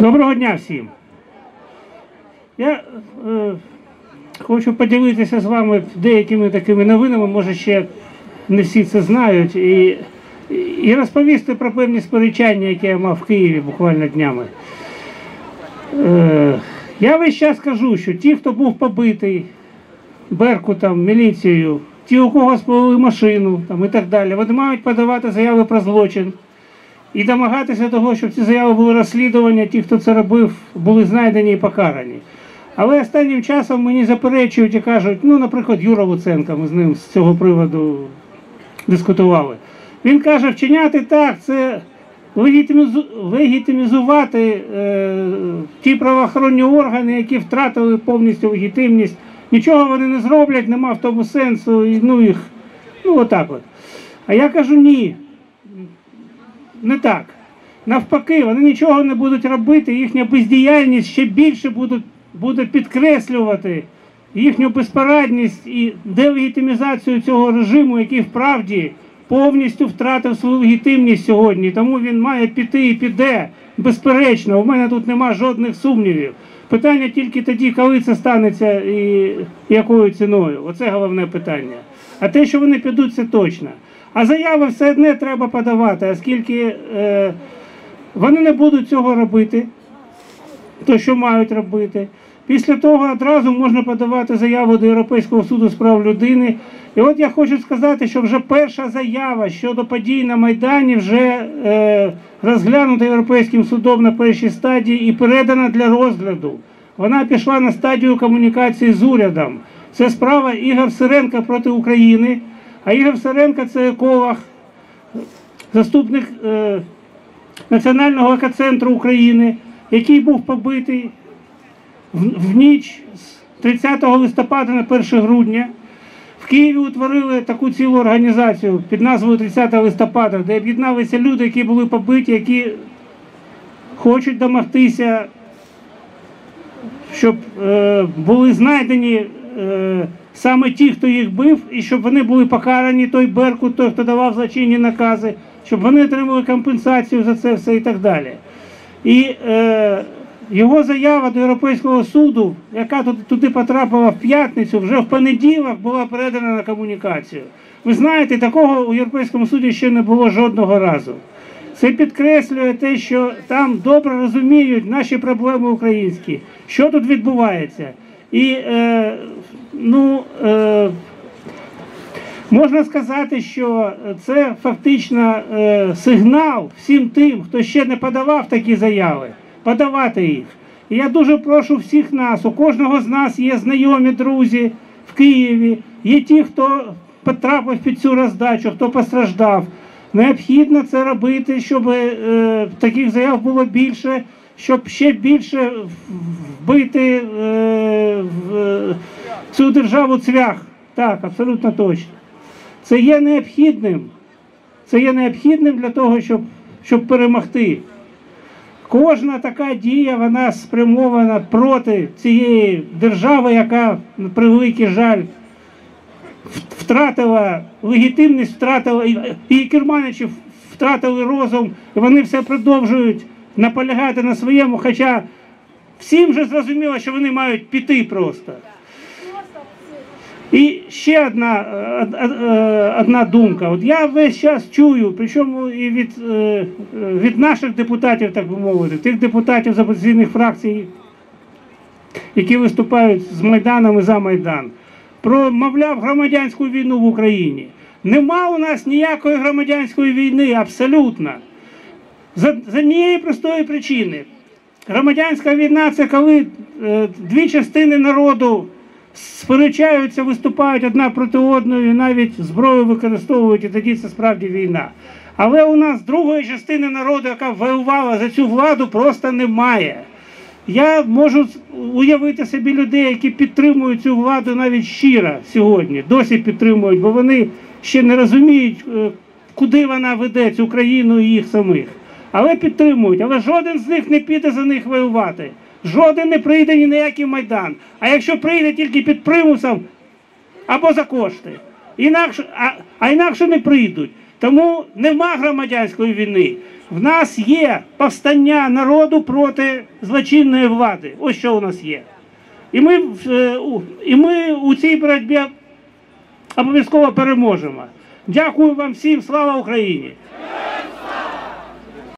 Доброго дня всім. Я е, хочу поділитися з вами деякими такими новинами, може ще не всі це знають, і, і розповісти про певні сперечання, які я мав в Києві буквально днями. Е, я весь час кажу, що ті, хто був побитий Беркутом, міліцією, ті, у кого спалили машину там, і так далі, вони мають подавати заяви про злочин і домагатися того, щоб ці заяви були розслідування, ті, хто це робив, були знайдені і покарані. Але останнім часом мені заперечують і кажуть, ну, наприклад, Юра Луценко, ми з ним з цього приводу дискутували. Він каже, вчиняти так, це легітимізувати е, ті правоохоронні органи, які втратили повністю легітимність. Нічого вони не зроблять, нема в тому сенсу, і, ну їх, ну отак от. А я кажу, ні, не так. Навпаки, вони нічого не будуть робити, їхня бездіяльність ще більше будуть, буде підкреслювати їхню безпорадність і делегітимізацію цього режиму, який вправді повністю втратив свою легітимність сьогодні. Тому він має піти і піде. Безперечно, у мене тут нема жодних сумнівів. Питання тільки тоді, коли це станеться і якою ціною. Оце головне питання. А те, що вони підуть, це точно. А заяви все одне треба подавати, оскільки е, вони не будуть цього робити, то що мають робити. Після того одразу можна подавати заяву до Європейського суду з прав людини. І от я хочу сказати, що вже перша заява щодо подій на Майдані вже е, розглянута Європейським судом на першій стадії і передана для розгляду. Вона пішла на стадію комунікації з урядом. Це справа Ігор Сиренка проти України. А Ігор Сиренко це еколог, заступник е, Національного екоцентру України, який був побитий в, в ніч з 30 листопада на 1 грудня. В Києві утворили таку цілу організацію під назвою 30 листопада, де об'єдналися люди, які були побиті, які хочуть домогтися, щоб е, були знайдені е, саме ті, хто їх бив, і щоб вони були покарані, той Беркут, той, хто давав злочинні накази, щоб вони отримали компенсацію за це все і так далі. І е, його заява до Європейського суду, яка туди, потрапила в п'ятницю, вже в понеділок була передана на комунікацію. Ви знаєте, такого у Європейському суді ще не було жодного разу. Це підкреслює те, що там добре розуміють наші проблеми українські, що тут відбувається. І е, ну, е, можна сказати, що це фактично е, сигнал всім тим, хто ще не подавав такі заяви, подавати їх. І я дуже прошу всіх нас, у кожного з нас є знайомі друзі в Києві, є ті, хто потрапив під цю роздачу, хто постраждав. Необхідно це робити, щоб е, таких заяв було більше, щоб ще більше вбити е, цю державу цвях. Так, абсолютно точно. Це є необхідним. Це є необхідним для того, щоб, щоб перемогти. Кожна така дія вона спрямована проти цієї держави, яка, на превеликий жаль, втратила легітимність, втратила і- і керманичі втратили розум, і вони все продовжують наполягати на своєму. Хоча всім же зрозуміло, що вони мають піти просто. І ще одна, е, е, одна думка. От я весь час чую, причому і від, е, від наших депутатів, так би мовити, тих депутатів з опозиційних фракцій, які виступають з Майданом і за Майдан, про, мовляв, громадянську війну в Україні. Нема у нас ніякої громадянської війни, абсолютно. За однієї простої причини. Громадянська війна це коли е, дві частини народу сперечаються, виступають одна проти одної, навіть зброю використовують, і тоді це справді війна. Але у нас другої частини народу, яка воювала за цю владу, просто немає. Я можу уявити собі людей, які підтримують цю владу навіть щиро сьогодні, досі підтримують, бо вони ще не розуміють, е, куди вона веде цю країну і їх самих. Але підтримують. Але жоден з них не піде за них воювати. Жоден не прийде ні на який майдан. А якщо прийде тільки під примусом або за кошти, інакше, а, а інакше не прийдуть. Тому нема громадянської війни. В нас є повстання народу проти злочинної влади. Ось що у нас є. І ми, е, і ми у цій боротьбі обов'язково переможемо. Дякую вам всім, слава Україні!